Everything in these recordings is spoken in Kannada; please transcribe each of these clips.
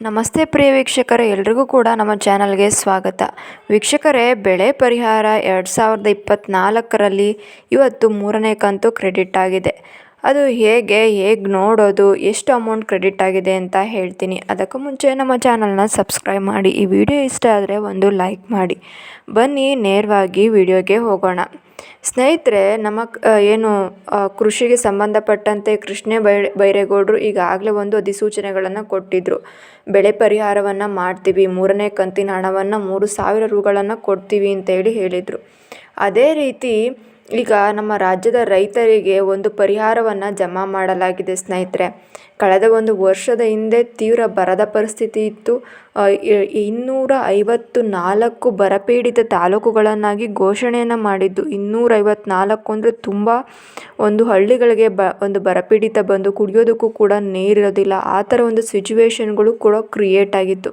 ನಮಸ್ತೆ ಪ್ರಿಯ ವೀಕ್ಷಕರೇ, ಎಲ್ರಿಗೂ ಕೂಡ ನಮ್ಮ ಚಾನಲ್ಗೆ ಸ್ವಾಗತ. ವೀಕ್ಷಕರೇ, ಬೆಳೆ ಪರಿಹಾರ ಎರಡು ಸಾವಿರದ ಇಪ್ಪತ್ತ್ನಾಲ್ಕರಲ್ಲಿ ಇವತ್ತು ಮೂರನೇ ಕಂತು ಕ್ರೆಡಿಟ್ ಆಗಿದೆ. ಅದು ಹೇಗೆ ಹೇಗೆ ನೋಡೋದು, ಎಷ್ಟು ಅಮೌಂಟ್ ಕ್ರೆಡಿಟ್ ಆಗಿದೆ ಅಂತ ಹೇಳ್ತೀನಿ. ಅದಕ್ಕೂ ಮುಂಚೆ ನಮ್ಮ ಚಾನಲ್ನ ಸಬ್ಸ್ಕ್ರೈಬ್ ಮಾಡಿ. ಈ ವಿಡಿಯೋ ಇಷ್ಟ ಆದರೆ ಒಂದು ಲೈಕ್ ಮಾಡಿ. ಬನ್ನಿ, ನೇರವಾಗಿ ವಿಡಿಯೋಗೆ ಹೋಗೋಣ. ಸ್ನೇಹಿತರೆ, ನಮ್ಮ ಏನು ಕೃಷಿಗೆ ಸಂಬಂಧಪಟ್ಟಂತೆ ಕೃಷ್ಣ ಬೈ, ಬೈರೇಗೌಡರು ಈಗಾಗಲೇ ಒಂದು ಅಧಿಸೂಚನೆಗಳನ್ನು ಕೊಟ್ಟಿದ್ದರು ಬೆಳೆ ಪರಿಹಾರವನ್ನು ಮಾಡ್ತೀವಿ, ಮೂರನೇ ಕಂತಿನ ಹಣವನ್ನು ಮೂರು ಸಾವಿರ ರುಗಳನ್ನು ಕೊಡ್ತೀವಿ ಅಂತೇಳಿ ಹೇಳಿದರು. ಅದೇ ರೀತಿ ಈಗ ನಮ್ಮ ರಾಜ್ಯದ ರೈತರಿಗೆ ಒಂದು ಪರಿಹಾರವನ್ನು ಜಮಾ ಮಾಡಲಾಗಿದೆ ಸ್ನೇಹಿತರೆ. ಕಳೆದ ಒಂದು ವರ್ಷದ ಹಿಂದೆ ತೀವ್ರ ಬರದ ಪರಿಸ್ಥಿತಿ ಇತ್ತು. ಇನ್ನೂರ ಐವತ್ತು ನಾಲ್ಕು ಬರಪೀಡಿತ ತಾಲೂಕುಗಳನ್ನಾಗಿ ಘೋಷಣೆಯನ್ನು ಮಾಡಿದ್ದು ಇನ್ನೂರ ಐವತ್ನಾಲ್ಕು ಅಂದರೆ ತುಂಬ ಒಂದು ಹಳ್ಳಿಗಳಿಗೆ ಬ, ಒಂದು ಬರಪೀಡಿತ ಬಂದು ಕುಡಿಯೋದಕ್ಕೂ ಕೂಡ ನೀರಿರೋದಿಲ್ಲ. ಆ ಥರ ಒಂದು ಸಿಚುವೇಶನ್ಗಳು ಕೂಡ ಕ್ರಿಯೇಟ್ ಆಗಿತ್ತು.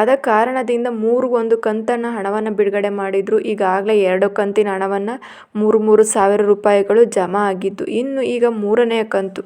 ಆದ ಕಾರಣದಿಂದ ಮೂರು ಒಂದು ಕಂತನ್ನು ಹಣವನ್ನು ಬಿಡುಗಡೆ ಮಾಡಿದರು. ಈಗಾಗಲೇ ಎರಡು ಕಂತಿನ ಹಣವನ್ನು ಮೂರು ಮೂರು ಸಾವಿರ ರೂಪಾಯಿಗಳು ಜಮಾ ಆಗಿದ್ದು, ಇನ್ನು ಈಗ ಮೂರನೆಯ ಕಂತು.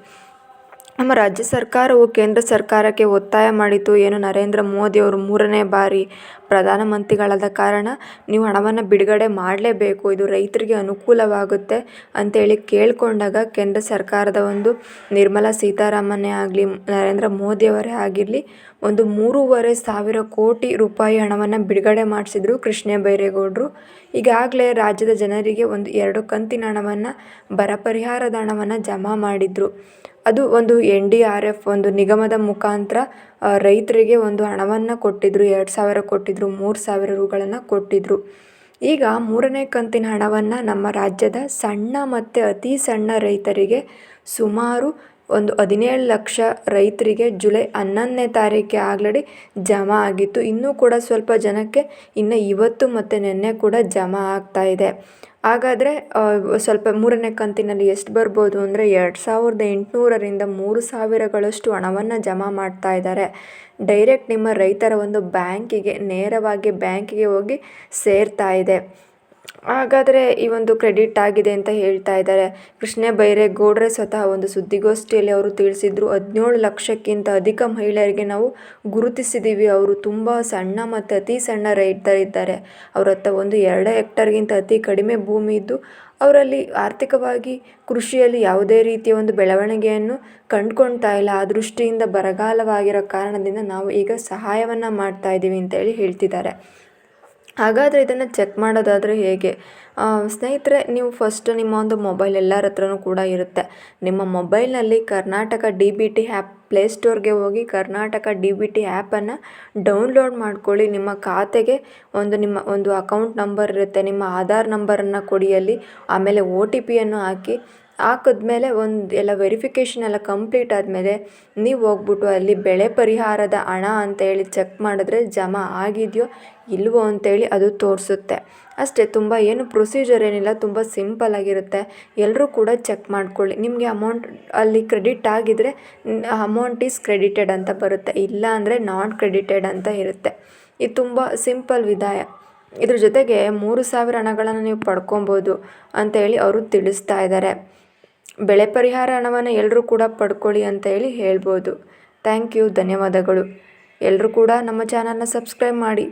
ನಮ್ಮ ರಾಜ್ಯ ಸರ್ಕಾರವು ಕೇಂದ್ರ ಸರ್ಕಾರಕ್ಕೆ ಒತ್ತಾಯ ಮಾಡಿತು ಏನು? ನರೇಂದ್ರ ಮೋದಿ ಅವರು ಮೂರನೇ ಬಾರಿ ಪ್ರಧಾನಮಂತ್ರಿಗಳಾದ ಕಾರಣ ನೀವು ಹಣವನ್ನು ಬಿಡುಗಡೆ ಮಾಡಲೇಬೇಕು. ಇದು ರೈತರಿಗೆ ಅನುಕೂಲವಾಗುತ್ತೆ ಅಂತೇಳಿ ಕೇಳಿಕೊಂಡಾಗ ಕೇಂದ್ರ ಸರ್ಕಾರದ ಒಂದು ನಿರ್ಮಲಾ ಸೀತಾರಾಮನೇ ಆಗಲಿ, ನರೇಂದ್ರ ಮೋದಿಯವರೇ ಆಗಿರಲಿ, ಒಂದು ಮೂರುವರೆ ಸಾವಿರ ಕೋಟಿ ರೂಪಾಯಿ ಹಣವನ್ನು ಬಿಡುಗಡೆ ಮಾಡಿಸಿದ್ರು ಕೃಷ್ಣ ಬೈರೇಗೌಡರು. ಈಗಾಗಲೇ ರಾಜ್ಯದ ಜನರಿಗೆ ಒಂದು ಎರಡು ಕಂತಿನ ಹಣವನ್ನು, ಬರ ಪರಿಹಾರದ ಹಣವನ್ನು ಜಮಾ ಮಾಡಿದರು. ಅದು ಒಂದು ಎನ್ ಡಿ ಆರ್ ಎಫ್ ಒಂದು ನಿಗಮದ ಮುಖಾಂತರ ರೈತರಿಗೆ ಒಂದು ಹಣವನ್ನು ಕೊಟ್ಟಿದ್ದರು ಎರಡು ಸಾವಿರ ಕೊಟ್ಟಿದ್ದರು ಮೂರು ಸಾವಿರ ರೂಗಳನ್ನು ಕೊಟ್ಟಿದ್ದರು ಈಗ ಮೂರನೇ ಕಂತಿನ ಹಣವನ್ನು ನಮ್ಮ ರಾಜ್ಯದ ಸಣ್ಣ ಮತ್ತು ಅತಿ ಸಣ್ಣ ರೈತರಿಗೆ ಸುಮಾರು ಒಂದು ಹದಿನೇಳು ಲಕ್ಷ ರೈತರಿಗೆ ಜುಲೈ ಹನ್ನೊಂದನೇ ತಾರೀಕೆ ಆಗ್ಲಡಿ ಜಮಾ ಆಗಿತ್ತು. ಇನ್ನೂ ಕೂಡ ಸ್ವಲ್ಪ ಜನಕ್ಕೆ ಇನ್ನು ಇವತ್ತು ಮತ್ತು ನಿನ್ನೆ ಕೂಡ ಜಮಾ ಆಗ್ತಾ ಇದೆ. ಹಾಗಾದರೆ ಸ್ವಲ್ಪ ಮೂರನೇ ಕಂತಿನಲ್ಲಿ ಎಷ್ಟು ಬರ್ಬೋದು ಅಂದರೆ ಎರಡು ಸಾವಿರದ ಎಂಟುನೂರರಿಂದ ಮೂರು ಸಾವಿರಗಳಷ್ಟು ಹಣವನ್ನು ಜಮಾ ಮಾಡ್ತಾ ಇದ್ದಾರೆ. ಡೈರೆಕ್ಟ್ ನಿಮ್ಮ ರೈತರ ಒಂದು ಬ್ಯಾಂಕಿಗೆ, ನೇರವಾಗಿ ಬ್ಯಾಂಕಿಗೆ ಹೋಗಿ ಸೇರ್ತಾ ಇದೆ. ಹಾಗಾದರೆ ಈ ಒಂದು ಕ್ರೆಡಿಟ್ ಆಗಿದೆ ಅಂತ ಹೇಳ್ತಾ ಇದ್ದಾರೆ. ಕೃಷ್ಣ ಬೈರೇಗೌಡರೇ ಸ್ವತಃ ಒಂದು ಸುದ್ದಿಗೋಷ್ಠಿಯಲ್ಲಿ ಅವರು ತಿಳಿಸಿದ್ರು ಹದಿನೇಳು ಲಕ್ಷಕ್ಕಿಂತ ಅಧಿಕ ಮಹಿಳೆಯರಿಗೆ ನಾವು ಗುರುತಿಸಿದ್ದೀವಿ ಅವರು ತುಂಬ ಸಣ್ಣ ಮತ್ತು ಅತಿ ಸಣ್ಣ ರೈತರಿದ್ದಾರೆ. ಅವ್ರ ಹತ್ರ ಒಂದು ಎರಡು ಹೆಕ್ಟರ್ಗಿಂತ ಅತಿ ಕಡಿಮೆ ಭೂಮಿ ಇದ್ದು, ಅವರಲ್ಲಿ ಆರ್ಥಿಕವಾಗಿ ಕೃಷಿಯಲ್ಲಿ ಯಾವುದೇ ರೀತಿಯ ಒಂದು ಬೆಳವಣಿಗೆಯನ್ನು ಕಂಡುಕೊಳ್ತಾ ಇಲ್ಲ. ಆ ದೃಷ್ಟಿಯಿಂದ ಬರಗಾಲವಾಗಿರೋ ಕಾರಣದಿಂದ ನಾವು ಈಗ ಸಹಾಯವನ್ನು ಮಾಡ್ತಾ ಇದ್ದೀವಿ ಅಂತೇಳಿ ಹೇಳ್ತಿದ್ದಾರೆ. ಹಾಗಾದರೆ ಇದನ್ನು ಚೆಕ್ ಮಾಡೋದಾದರೆ ಹೇಗೆ? ಸ್ನೇಹಿತರೆ, ನೀವು ಫಸ್ಟ್ ನಿಮ್ಮ ಒಂದು ಮೊಬೈಲ್ ಎಲ್ಲರ ಹತ್ರನೂ ಕೂಡ ಇರುತ್ತೆ. ನಿಮ್ಮ ಮೊಬೈಲ್ನಲ್ಲಿ Karnataka D B T app ಪ್ಲೇಸ್ಟೋರ್ಗೆ ಹೋಗಿ ಕರ್ನಾಟಕ ಡಿ ಬಿ ಟಿ ಆ್ಯಪನ್ನು ಡೌನ್ಲೋಡ್ ಮಾಡ್ಕೊಳ್ಳಿ. ನಿಮ್ಮ ಖಾತೆಗೆ ಒಂದು ನಿಮ್ಮ ಒಂದು ಅಕೌಂಟ್ ನಂಬರ್ ಇರುತ್ತೆ. ನಿಮ್ಮ ಆಧಾರ್ ನಂಬರನ್ನು ಕೊಡಿ ಅಲ್ಲಿ. ಆಮೇಲೆ ಓ ಟಿ ಪಿಯನ್ನು ಹಾಕಿ ಹಾಕಿದ್ಮೇಲೆ ಒಂದು ಎಲ್ಲ ವೆರಿಫಿಕೇಷನ್ ಎಲ್ಲ ಕಂಪ್ಲೀಟ್ ಆದಮೇಲೆ ನೀವು ಹೋಗ್ಬಿಟ್ಟು ಅಲ್ಲಿ ಬೆಳೆ ಪರಿಹಾರದ ಹಣ ಅಂತೇಳಿ ಚೆಕ್ ಮಾಡಿದ್ರೆ ಜಮಾ ಆಗಿದೆಯೋ ಇಲ್ವೋ ಅಂತೇಳಿ ಅದು ತೋರಿಸುತ್ತೆ. ಅಷ್ಟೇ, ತುಂಬ ಏನು ಪ್ರೊಸೀಜರ್ ಏನಿಲ್ಲ, ತುಂಬ ಸಿಂಪಲ್ ಆಗಿರುತ್ತೆ. ಎಲ್ಲರೂ ಕೂಡ ಚೆಕ್ ಮಾಡ್ಕೊಳ್ಳಿ. ನಿಮಗೆ ಅಮೌಂಟ್ ಅಲ್ಲಿ ಕ್ರೆಡಿಟ್ ಆಗಿದ್ರೆ ಅಮೌಂಟ್ ಈಸ್ ಕ್ರೆಡಿಟೆಡ್ ಅಂತ ಬರುತ್ತೆ. ಇಲ್ಲ ಅಂದರೆ ನಾಟ್ ಕ್ರೆಡಿಟೆಡ್ ಅಂತ ಇರುತ್ತೆ. ಇದು ತುಂಬ ಸಿಂಪಲ್ ವಿಧಾಯ. ಇದ್ರ ಜೊತೆಗೆ ಮೂರು ಸಾವಿರ ಹಣಗಳನ್ನು ನೀವು ಪಡ್ಕೊಬೋದು ಅಂತೇಳಿ ಅವರು ತಿಳಿಸ್ತಾ ಇದ್ದಾರೆ ಬೆಳೆ ಪರಿಹಾರ ಹಣವನ್ನು ಎಲ್ಲರೂ ಕೂಡ ಪಡ್ಕೊಳ್ಳಿ ಅಂತ ಹೇಳಿ ಹೇಳ್ಬೋದು. ಥ್ಯಾಂಕ್ ಯು, ಧನ್ಯವಾದಗಳು. ಎಲ್ಲರೂ ಕೂಡ ನಮ್ಮ ಚಾನಲ್ನ ಸಬ್ಸ್ಕ್ರೈಬ್ ಮಾಡಿ.